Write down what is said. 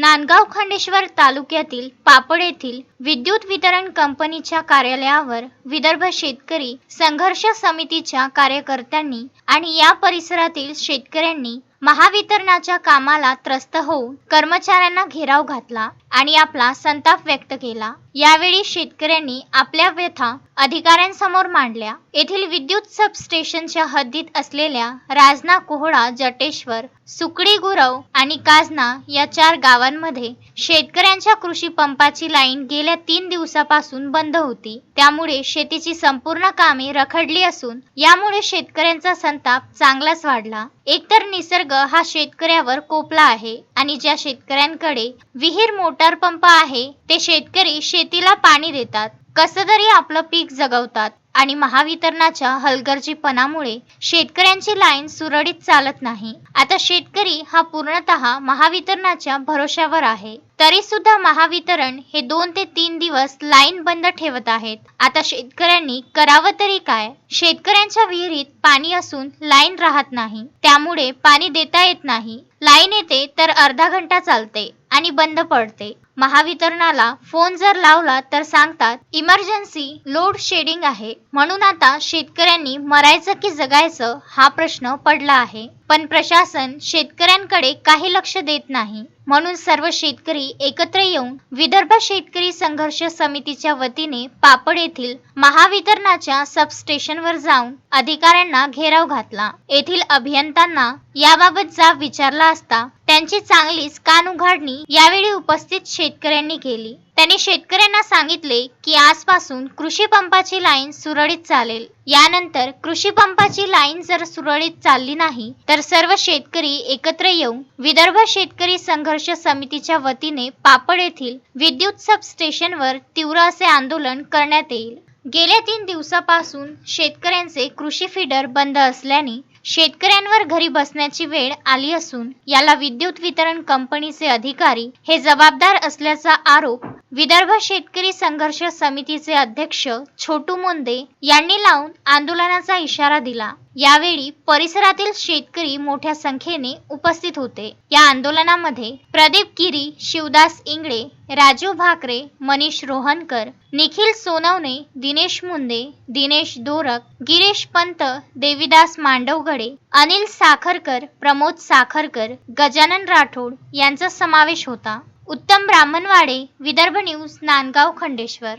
नांदगाव खंडेश्वर तालुक्यातील पापड येथील विद्युत वितरण कंपनीच्या कार्यालयावर विदर्भ शेतकरी संघर्ष समितीच्या कार्यकर्त्यांनी आणि या परिसरातील शेतकऱ्यांनी महावितरणाच्या कामाला त्रस्त होऊन कर्मचाऱ्यांना घेराव घातला आणि आपला संताप व्यक्त केला. यावेळी शेतकऱ्यांनी आपल्या व्यथा अधिकाऱ्यांसमोर मांडल्या. येथील विद्युत सबस्टेशनच्या हद्दीत असलेल्या राजना कोहळा जटेश्वर सुकडी गुरव आणि काजना या चार गावांमध्ये शेतकऱ्यांच्या कृषी पंपाची लाईन गेल्या तीन दिवसापासून बंद होती. त्यामुळे शेतीची संपूर्ण कामे रखडली असून यामुळे शेतकऱ्यांचा संताप चांगलाच वाढला. एकतर निसर्ग हा शेतकऱ्यावर कोपला आहे आणि ज्या शेतकऱ्यांकडे विहीर मोटार पंप आहे ते शेतकरी शेतीला पाणी देतात. कसं तरी आपलं पीक जगवतात. आणि महावितरणाच्या हलगर्जीपणामुळे शेतकऱ्यांची लाईन सुरळीत चालत नाही. आता शेतकरी हा पूर्णतः महावितरणाच्या भरोश्यावर आहे. तरी सुद्धा महावितरण हे दोन ते तीन दिवस लाईन बंद ठेवत आहेत. आता शेतकऱ्यांनी करावं तरी काय? शेतकऱ्यांच्या विहिरीत पाणी असून लाईन राहत नाही. त्यामुळे पाणी देता येत नाही. लाईन येते तर अर्धा घंटा चालते. आणि बंद पडते. महावितरणाला फोन जर लावला तर सांगतात इमर्जन्सी लोड शेडिंग आहे. म्हणून आता शेतकऱ्यांनी मरायचं की जगायचं हा प्रश्न पडला आहे. पण प्रशासन शेतकऱ्यांकडे काही लक्ष देत नाही. म्हणून सर्व शेतकरी एकत्र येऊन विदर्भ शेतकरी संघर्ष समितीच्या वतीने पापड येथील महावितरणाच्या सबस्टेशनवर जाऊन अधिकाऱ्यांना घेराव घातला. येथील अभियंत्यांना याबाबत जाब विचारला असता त्यांची चांगलीच कान उघाडणी यावेळी उपस्थित शेतकऱ्यांनी केली. त्यांनी शेतकऱ्यांना सांगितले की आजपासून कृषी पंपाची लाईन सुरळीत चालेल. यानंतर कृषी पंपाची लाईन जर सुरळीत चालली नाही तर सर्व शेतकरी एकत्र येऊन विदर्भ शेतकरी संघर्ष समितीच्या वतीने पापड येथील विद्युत सबस्टेशनवर तीव्र असे आंदोलन करण्यात येईल. गेल्या तीन दिवसापासून शेतकऱ्यांचे कृषी फीडर बंद असल्याने शेतकऱ्यांवर घरी बसण्याची वेळ आली असून याला विद्युत वितरण कंपनीचे अधिकारी हे जबाबदार असल्याचा आरोप विदर्भ शेतकरी संघर्ष समितीचे अध्यक्ष छोटू मुंदे यांनी लावून आंदोलनाचा इशारा दिला. यावेळी परिसरातील शेतकरी मोठ्या संख्येने उपस्थित होते. या आंदोलनामध्ये प्रदीप गिरी शिवदास इंगळे राजू भाकरे मनीष रोहनकर निखिल सोनवणे दिनेश मुंदे दिनेश दोरक गिरीश पंत देविदास मांडवगडे अनिल साखरकर प्रमोद साखरकर गजानन राठोड यांचा समावेश होता. उत्तम ब्राह्मणवाडे विदर्भ न्यूज नांदगाव खंडेश्वर.